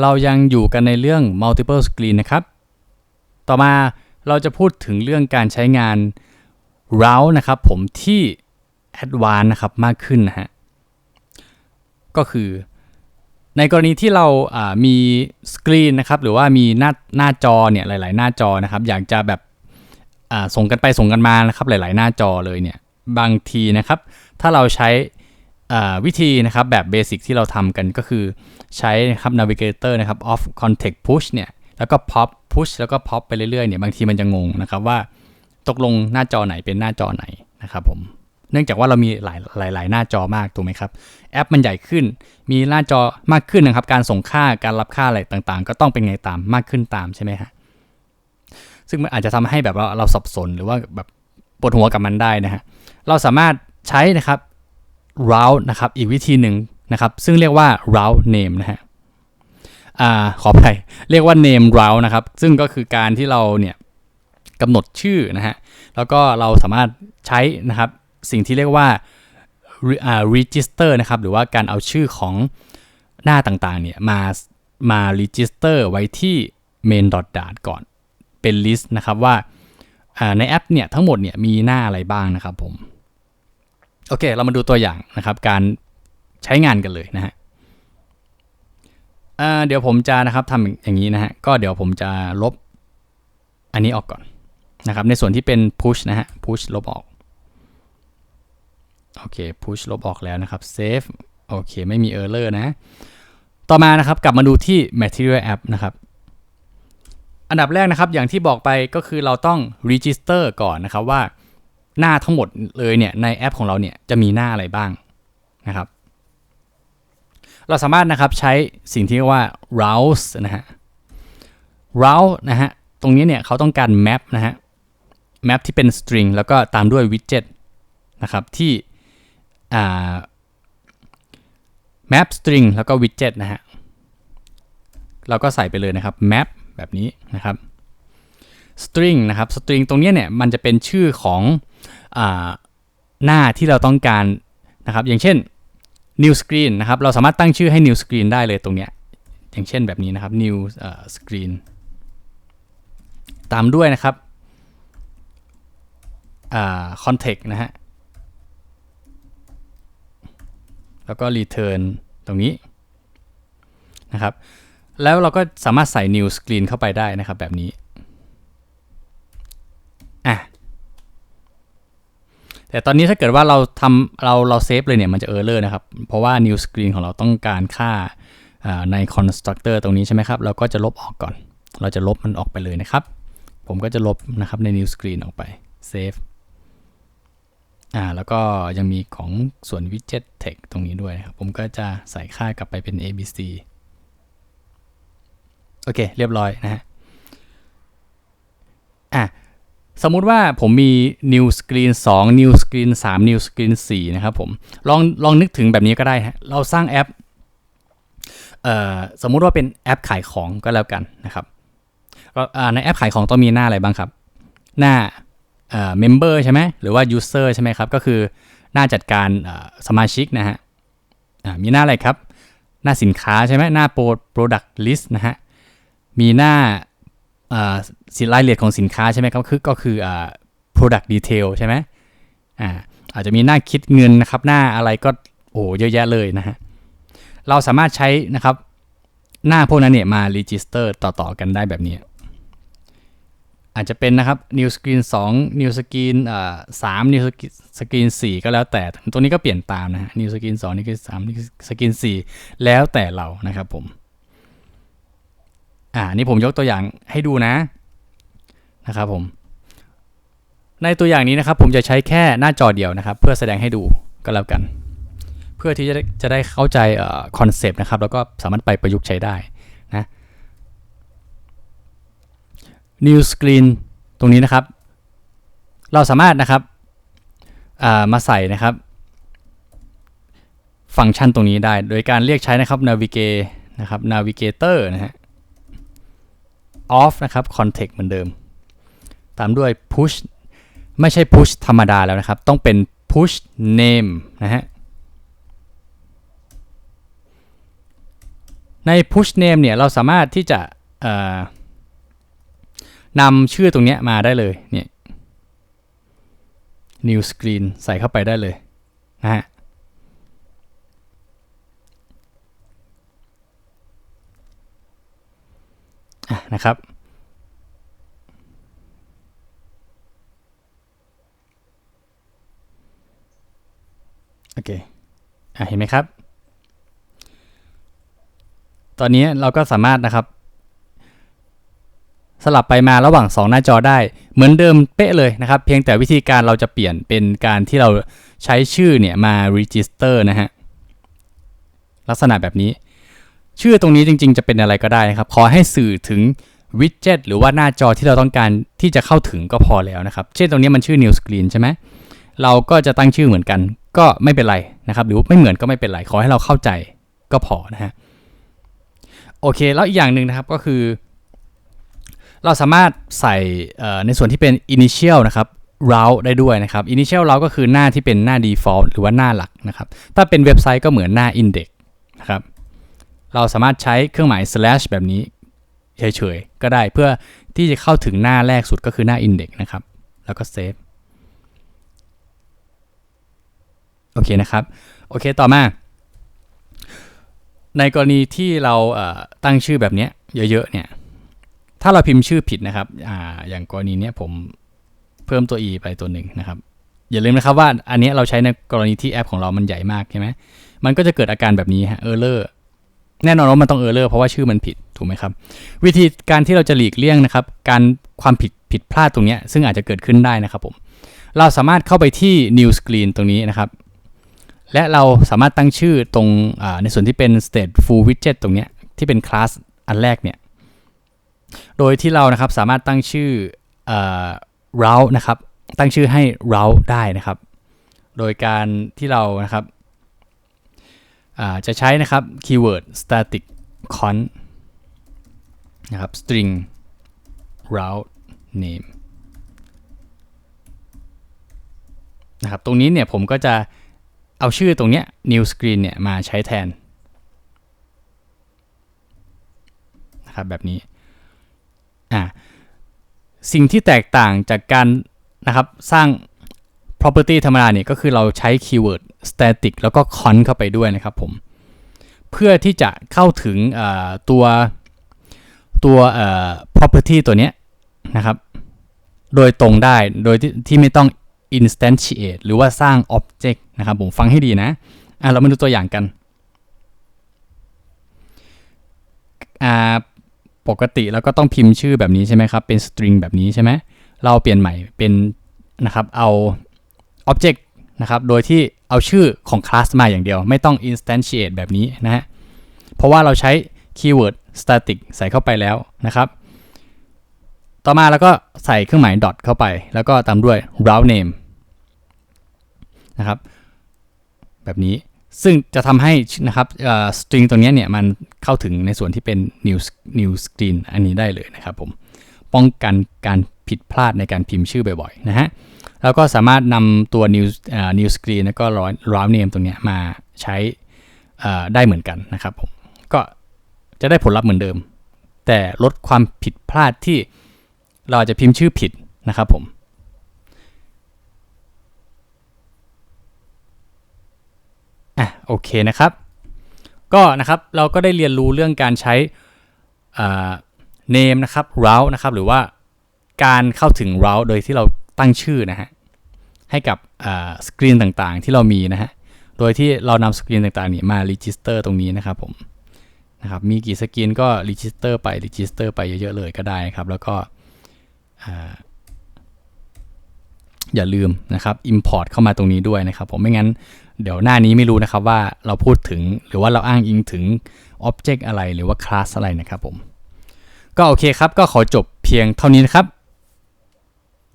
เรายังอยู่กันในเรื่อง multiple screen นะครับ ต่อมาเราจะพูดถึงเรื่องการใช้งาน route นะครับผมที่ advanced นะครับมากขึ้นนะฮะ ก็คือในกรณีที่เรามีสกรีนนะครับหรือว่ามีหน้าหน้าจอเนี่ยหลาย ๆ หน้าจอนะครับ อยากจะแบบส่งกันไปส่งกันมานะครับหลาย ๆ หน้าจอเลยเนี่ยบางทีนะครับ ถ้าเราใช้ วิธีนะครับแบบเบสิกที่เราทำกันก็คือใช้นะครับ navigator นะครับ off context push เนี่ยแล้วก็ pop push แล้วก็ pop ไปเรื่อยๆเนี่ยบางทีมันจะงงนะครับว่าตกลงหน้าจอไหนเป็นหน้าจอไหนนะครับผมเนื่องจากว่าเรามีหลายหลายหลายหน้าจอมากถูกไหมครับ แอปมันใหญ่ขึ้น มีหน้าจอมากขึ้นนะครับ การส่งค่าการรับค่าอะไรต่างๆ ก็ต้องเป็นไงตามมากขึ้นตามใช่ไหมฮะซึ่งมันอาจจะทำให้แบบว่าเราสับสนหรือว่าแบบปวดหัวกับมันได้นะฮะเราสามารถใช้นะครับ route นะครับ อีกวิธีหนึ่งนะครับ ซึ่งเรียกว่า route name นะฮะอ่าขอไปเรียกว่า name route นะครับ ซึ่งก็คือการที่เราเนี่ยกำหนดชื่อนะฮะ แล้วก็เราสามารถใช้นะครับ สิ่งที่เรียกว่า re- อ่า register นะครับ หรือว่าการเอาชื่อของหน้าต่างๆ เนี่ยมามา register ไว้ที่ main dot dart ก่อนเป็น list นะครับว่าอ่าในแอปเนี่ยทั้งหมดเนี่ยมีหน้าอะไรบ้างนะครับผม โอเค เรามาดูตัวอย่างนะครับการใช้งานกันเลยนะฮะเดี๋ยวผมจะนะครับทำอย่างนี้นะฮะก็เดี๋ยวผมจะลบอันนี้ออกก่อนนะครับ ในส่วนที่เป็น push นะฮะ push ลบออกโอเค push ลบออกแล้วนะครับ save โอเค ไม่มี error นะ ต่อมานะครับกลับมาดูที่ material app นะครับ อันดับแรกนะครับอย่างที่บอกไปก็คือเราต้อง register ก่อนนะครับว่า หน้าทั้งหมดเลยเนี่ยในแอปของเราเนี่ยจะมีหน้าอะไรบ้างนะครับ เราสามารถนะครับใช้สิ่งที่เรียกว่า rouse นะฮะ rouse นะฮะตรงนี้เนี่ยเขาต้องการ map นะฮะ map ที่เป็น string แล้วก็ตามด้วย widget นะครับที่ map string แล้วก็ widget นะฮะเราก็ใส่ไปเลยนะครับ map แบบนี้นะครับ string นะครับ string ตรงนี้เนี่ยมันจะเป็นชื่อของ หน้าที่เราต้องการนะครับ อย่างเช่น new screen นะครับ เราสามารถตั้งชื่อให้ new screen ได้เลยตรงเนี้ย อย่างเช่นแบบนี้นะครับ new screen ตามด้วยนะครับ context นะฮะ แล้วก็ return ตรงนี้นะครับ แล้วเราก็สามารถใส่ new screen เข้าไปได้นะครับแบบนี้ อะ แต่ตอนนี้ถ้าเกิดว่าเราทำเราเราเซฟเลยเนี่ยมันจะ error นะครับ เพราะว่า new screen ของเราต้องการค่าใน constructor ตรงนี้ใช่ไหมครับ เราก็จะลบออกก่อน เราจะลบมันออกไปเลยนะครับ ผมก็จะลบนะครับใน new screen ออกไป save อ่าแล้วก็ยังมีของส่วน widget text ตรงนี้ด้วยครับ ผมก็จะใส่ค่ากลับไปเป็น abc โอเค เรียบร้อยนะฮะ ส มมุติว่าผมมี new screen 2 new screen 3 new screen 4 นะครับผม ลองลองนึกถึงแบบนี้ก็ได้ฮะเราสร้างแอปเอ่อสมมุติว่าเป็นแอปขายของก็แล้วกันนะครับในแอปขายของต้องมีหน้าอะไรบ้างครับ หน้าเอ่อ member ใช่ไหมหรือว่า user ใช่ไหมครับ ก็คือหน้าจัดการสมาชิกนะฮะมีหน้าอะไรครับ หน้าสินค้าใช่ไหมหน้า product list นะฮะมีหน้า สินรายละเอียดของสินค้าใช่ไหมครับคือก็คืออ่า product detail ใช่ไหมอ่าอาจจะมีหน้าคิดเงินนะครับ หน้าอะไรก็โอ้โหเยอะแยะเลยนะฮะเราสามารถใช้นะครับหน้าพวกนั้นเนี่ยมา register ต่อๆกันได้แบบนี้ อาจจะเป็นนะครับ new screen 2 new screen อ่า3 new screen 4 ก็แล้วแต่ตัวนี้ก็เปลี่ยนตามนะฮะ new screen 2 new screen 3 new screen 4 แล้วแต่เรานะครับผม อ่านี่ผมยกตัวอย่างให้ดูนะนะครับผมในตัวอย่างนี้นะครับผมจะใช้แค่หน้าจอเดียวนะครับ เพื่อแสดงให้ดูก็แล้วกัน เพื่อที่จะได้จะได้เข้าใจคอนเซปต์นะครับ แล้วก็สามารถไปประยุกต์ใช้ได้นะ new screen ตรงนี้นะครับ เราสามารถนะครับามาใส่นะครับ ฟังก์ชันตรงนี้ได้ โดยการเรียกใช้นะครับ navigate นะครับ navigator นะฮะ off นะครับ context เหมือนเดิม ตามด้วย push ไม่ใช่ push ธรรมดาแล้วนะครับ ต้องเป็น push name นะฮะ ใน push name เนี่ย เราสามารถที่จะนำชื่อตรงนี้มาได้เลย เนี่ย new screen ใส่เข้าไปได้เลยนะฮะ นะครับ โอเคอะเห็นไหมครับ ตอนนี้เราก็สามารถนะครับ สลับไปมาระหว่าง 2 หน้าจอได้ เหมือนเดิมเป๊ะเลยนะครับ เพียงแต่วิธีการเราจะเปลี่ยนเป็นการที่เราใช้ชื่อเนี่ยมา register นะฮะ ลักษณะแบบนี้ ชื่อตรงนี้จริงๆ จะเป็นอะไรก็ได้นะครับ ขอให้สื่อถึงวิดเจ็ตหรือว่าหน้าจอที่เราต้องการที่จะเข้าถึงก็พอแล้วนะครับ เช่นตรงนี้มันชื่อ new screen ใช่ไหมเราก็จะตั้งชื่อเหมือนกัน ก็ไม่เป็นไรนะครับ หรือไม่เหมือนก็ไม่เป็นไร ขอให้เราเข้าใจก็พอนะฮะ โอเค แล้วอีกอย่างหนึ่งนะครับก็คือ เราสามารถใส่ในส่วนที่เป็น initial นะครับ route ได้ด้วยนะครับ initial route ก็คือหน้าที่เป็นหน้า default หรือว่าหน้าหลักนะครับ ถ้าเป็นเว็บไซต์ก็เหมือนหน้า index นะครับ เราสามารถใช้เครื่องหมาย slash แบบนี้เฉยๆ ก็ได้เพื่อที่จะเข้าถึงหน้าแรกสุดก็คือหน้า index นะครับ แล้วก็ save โอเคนะครับ โอเคต่อมา ในกรณีที่เราตั้งชื่อแบบนี้เยอะๆเนี่ยถ้าเราพิมพ์ชื่อผิดนะครับออย่างกรณีนี้ผมเพิ่มตัว e ไปตัวหนึ่งนะครับอย่าลืมนะครับว่าอันนี้เราใช้ในกรณีที่แอปของเรามันใหญ่มากใช่ไหมมันก็จะเกิดอาการแบบนี้ฮะ error แน่นอนว่ามันต้อง error เพราะว่าชื่อมันผิดถูกไหมครับ วิธีการที่เราจะหลีกเลี่ยงนะครับ การความผิดผิดพลาดตรงนี้ซึ่งอาจจะเกิดขึ้นได้นะครับผม เราสามารถเข้าไปที่ new screen ตรงนี้นะครับ และเราสามารถตั้งชื่อตรงในส่วนที่เป็น stateful widget ตรงนี้ที่เป็นคลาสอันแรกเนี่ย โดยที่เรานะครับสามารถตั้งชื่อ route นะครับ ตั้งชื่อให้ route ได้นะครับ โดยการที่เรานะครับ จะใช้นะครับ keyword static const นะครับ string route name นะครับตรงนี้เนี่ยผมก็จะเอาชื่อตรงเนี้ย new screen เนี่ยมาใช้แทนนะครับแบบนี้อ่าสิ่งที่แตกต่างจากการนะครับสร้าง property ธรรมดาเนี่ยก็คือเราใช้ keyword static แล้วก็ con เข้าไปด้วยนะครับผม เพื่อที่จะเข้าถึงตัวตัว property ตัวนี้นะครับ โดยตรงได้โดยที่ไม่ต้อง instantiate หรือว่าสร้าง object นะครับผมฟังให้ดีนะอะเรามาดูตัวอย่างกันอ่าปกติเราก็ต้องพิมพ์ชื่อแบบนี้ใช่ไหมครับ เป็น string แบบนี้ใช่ไหมเราเปลี่ยนใหม่เป็นนะครับ เอา object นะครับ โดยที่เอาชื่อของคลาสมาอย่างเดียว ไม่ต้อง instantiate แบบนี้นะฮะ เพราะว่าเราใช้ keyword static ใส่เข้าไปแล้วนะครับ ต่อมาแล้วก็ใส่เครื่องหมาย dot เข้าไป แล้วก็ตามด้วย route name นะครับ แบบนี้ ซึ่งจะทำให้นะครับ string ตรงนี้เนี่ยมันเข้าถึงในส่วนที่เป็น new new screen อันนี้ได้เลยนะครับผม ป้องกันการผิดพลาดในการพิมพ์ชื่อบ่อยๆนะฮะ แล้วก็สามารถนำตัว new new screen แล้วก็ route name ตรงนี้มาใช้ได้เหมือนกันนะครับผมก็จะได้ผลลัพธ์เหมือนเดิม แต่ลดความผิดพลาดที่เราจะพิมพ์ชื่อผิดนะครับผมอะโอเคนะครับ ก็นะครับเราก็ได้เรียนรู้เรื่องการใช้ name นะครับ route นะครับ หรือว่าการเข้าถึง route โดยที่เราตั้งชื่อนะฮะ ให้กับสกรีนต่างๆที่เรามีนะฮะ โดยที่เรานำสกรีนต่างๆนี้มา register ตรงนี้นะครับผมนะครับมีกี่สกรีนก็ register ไป register ไปเยอะๆเลยก็ได้ครับ แล้วก็อย่าลืมนะครับ import เข้ามาตรงนี้ด้วยนะครับ ผมไม่งั้นเดี๋ยวหน้านี้ไม่รู้นะครับว่าเราพูดถึงหรือว่าเราอ้างอิงถึง object อะไรหรือว่า class อะไรนะครับผม ก็โอเคครับ ก็ขอจบเพียงเท่านี้นะครับ